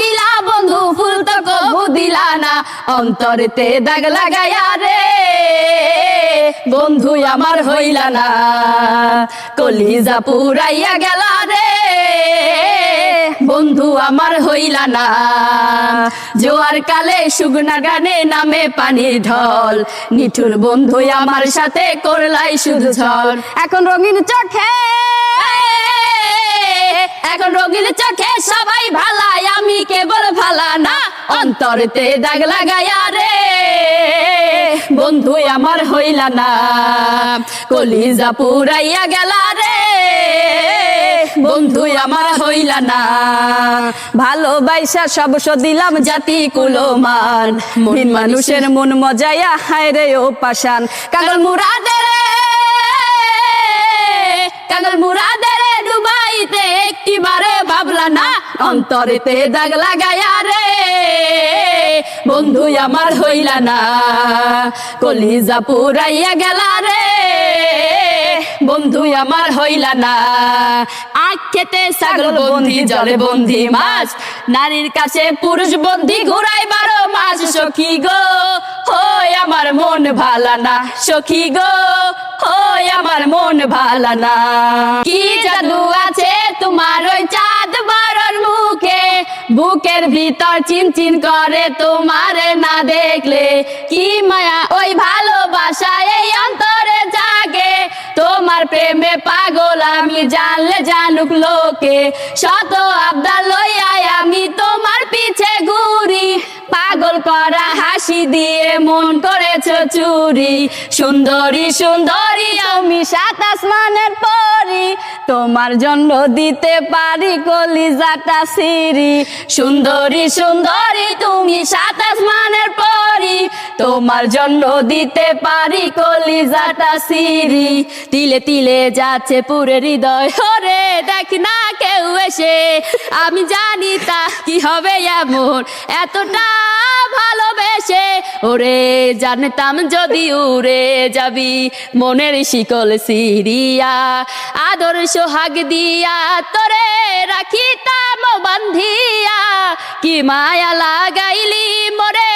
দিলা বন্ধু, ফুল তো কবু দিলা না। অন্তরেতে দাগ লাগাইয়া রে, বন্ধু আমার হইলা না। কলিজা পুরাইয়া গেলা রে, বন্ধু আমার হইলা না। জোয়ার কালে সুগনা গানে নামে পানির ঢল। নিঠুর বন্ধু আমার সাথে করলাই শুধু ঝড়। এখন রঙিন চোখে কেবল ভালা না, অন্তরেতে দাগ লাগাইয়া রে। বন্ধু, আমার হইলা না, কলিজা পুরাইয়া গেলা রে। বন্ধু, আমার হইলা না ভালোবাসা সবস দিলাম জাতি কুলমান। মন মানুষের মন মজাইয়া, হায় রে ও পাশান কাগল মুরাদের কাগল মুরাদের ডুবাইতে একটি বারে ভাবলা না অন্তরেতে দাগ লাগাইয়া রে। বন্ধু আমার হইলা না কলিজা পুরাইয়া গেলা রে। বন্ধু আমার হইলা না আখ খেতে ছাগল বন্দি জলে বন্দি মাছ। নারীর কাছে পুরুষ বন্দি ঘুরাই বারো মাস সখী গো হই আমার মন ভালা না। সখী গো হই আমার মন ভালা না। কি জাদু আছে তোমার ওই চাঁদ মুখে বুকের ভিতর চিনচিন করে, তোমার না দেখলে কি মায়া? ওই ভালোবাসা এই অন্তরে জাগে। তোমার প্রেমে পাগল আমি জানলে জানুক লোকে। শত আবদার লইয়াই আমি তোমার পিছে ঘুরি। পাগল করা হাসি দিয়ে মন করেছ চুরি। সুন্দরী সুন্দরী আমি সাত আসমানের পরি। তোমার জন্য দিতে পারি কলিজাটা সিরি সুন্দরী সুন্দরী, তুমি সাত আসমানের পরি। তোমার জন্য দিতে পারি কলিজাটা সিরি তিলে তিলে যাচ্ছে পুরে হৃদয়, ওরে দেখ না কেউ এসে। আমি জানি তা কি হবে এমন। এতটা ভালোবেসে ওরে জানতাম যদি উড়ে যাবি মনের শিকল সিরিয়া আদর সোহাগ দিয়া তোরে রাখিতাম বান্ধিয়া। কি মায়া লাগাইলি মোরে